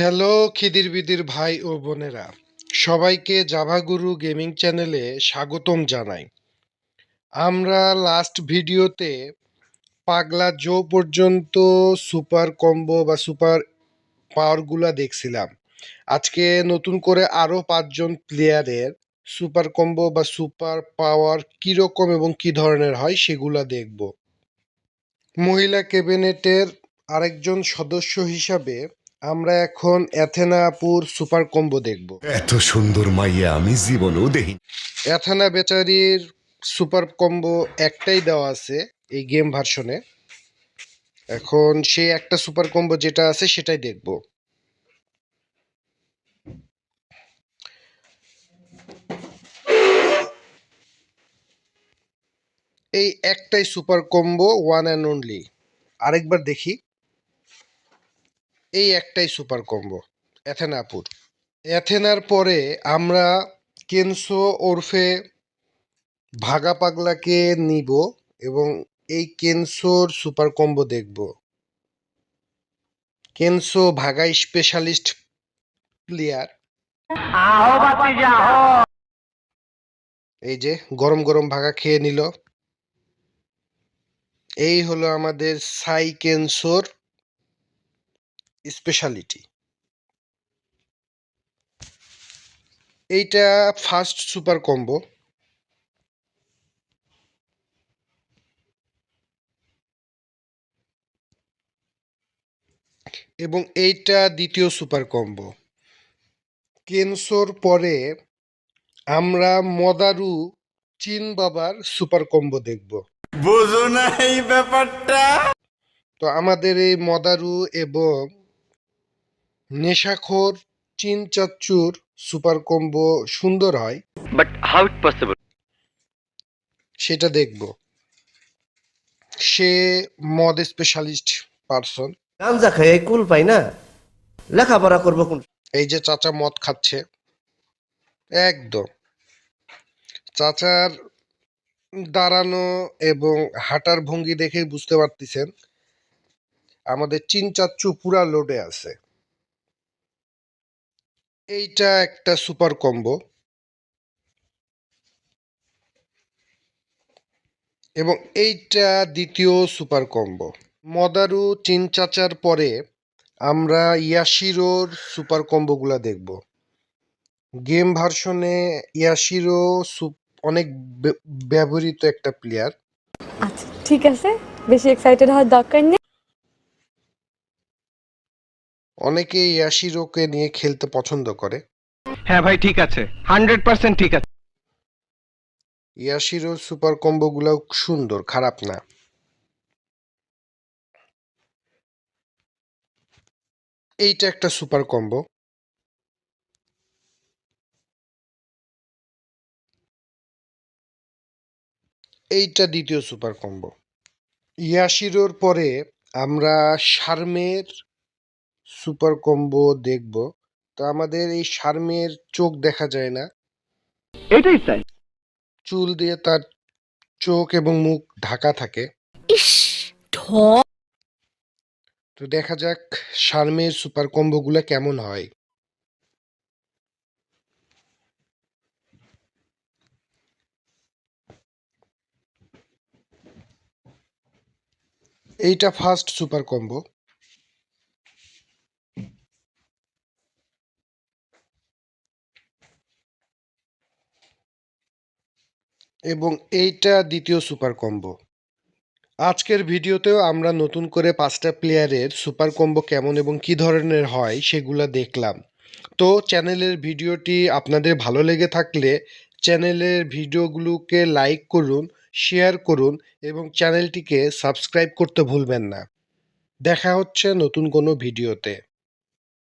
Hello Khidr বিদির ভাই ও বোনেরা, সবাইকে জাভাগুরু গেমিং চ্যানেলে স্বাগতম জানাই। আমরা লাস্ট ভিডিওতে পাগলা জো পর্যন্ত সুপার কম্বো বা সুপার পাওয়ারগুলা দেখছিলাম। আজকে নতুন করে আরও পাঁচজন প্লেয়ারের সুপার কম্বো বা সুপার পাওয়ার কীরকম এবং কী ধরনের হয় সেগুলা দেখব। মহিলা ক্যাবিনেটের আরেকজন সদস্য হিসাবে আমরা এখন অ্যাথেনা আপুর সুপার কম্বো দেখব। এত সুন্দর মাইয়া আমি জীবনেও দেখি অ্যাথেনা বেচারির সুপার কম্বো একটাই দেওয়া আছে এই গেম ভার্সনে। এখন সেই একটা সুপার কম্বো যেটা আছে সেটাই দেখব। এই একটাই super combo one and only আরেকবার দেখি। এই একটাই সুপার কম্বো অ্যাথেনাপুর অ্যাথেনার পরে আমরা কেনসো ওরফে ভাগা পাগলাকে নিব এবং এই কেনসোর সুপার কম্বো দেখব। কেনসো ভাগা স্পেশালিস্ট প্লেয়ার। এই যে গরম গরম ভাগা খেয়ে নিল। এই হলো আমাদের সাই কেনসোর। স্পেশালিটি এইটা ফার্স্ট সুপার কম্বো এবং এইটা দ্বিতীয় সুপার কম্বো কেনসোর পরে আমরা মদারু চীন বাবার সুপার কম্বো দেখব। বোঝো না এই ব্যাপারটা। তো আমাদের এই মদারু এবং নেশাখোর চিন চাচ্চুর সুপার কম্বো সুন্দর হয়। But how it possible? সেটা দেখব। সে মদ স্পেশালিস্ট পারসন গাঞ্জা খাই কুল পাই না। লেখাপড়া করব কোন এই যে চাচা মদ খাচ্ছে। একদম। চাচার দাঁড়ানো এবং হাঁটার ভঙ্গি দেখেই বুঝতে পারতেছেন। আমাদের চিন চাচ্চু পুরা লোডে আছে। এইটা একটা সুপার কম্বো। এবং এইটা দ্বিতীয় সুপার কম্বো। মদারু চিন চাচার পরে আমরা ইয়াশিরোর সুপার কম্বোগুলা দেখব। গেম ভার্সনে ইয়াশিরো অনেক ব্যবহৃত একটা প্লেয়ার। আচ্ছা ঠিক আছে। বেশি এক্সাইটেড হওয়ার দরকার নেই। অনেকে ইয়াশিরোকে নিয়ে খেলতে পছন্দ করে। হ্যাঁ ভাই ঠিক আছে। হান্ড্রেড পার্সেন্ট ঠিক আছে। ইয়াশিরোর সুপার কম্বোগুলো সুন্দর খারাপ না। এইটা একটা সুপার কম্বো। এইটা দ্বিতীয় সুপার কম্বো। ইয়াশিরোর পরে আমরা শার্মের সুপার কম্বো দেখব। তো আমাদের এই শার্মের চোখ দেখা যায় না। এটাই চাই চুল দিয়ে তার চোখ এবং মুখ ঢাকা থাকে। তো দেখা যাক শার্মের সুপার কম্বোগুলো কেমন হয়। এইটা ফার্স্ট সুপার কম্বো এবং এইটা দ্বিতীয় সুপার কম্বো। আজকের ভিডিওতেও আমরা নতুন করে পাঁচটা প্লেয়ারের সুপার কম্বো কেমন এবং কী ধরনের হয় সেগুলো দেখলাম। তো চ্যানেলের ভিডিওটি আপনাদের ভালো লেগে থাকলে চ্যানেলের ভিডিওগুলোকে লাইক করুন শেয়ার করুন এবং চ্যানেলটিকে সাবস্ক্রাইব করতে ভুলবেন না। দেখা হচ্ছে নতুন কোনো ভিডিওতে।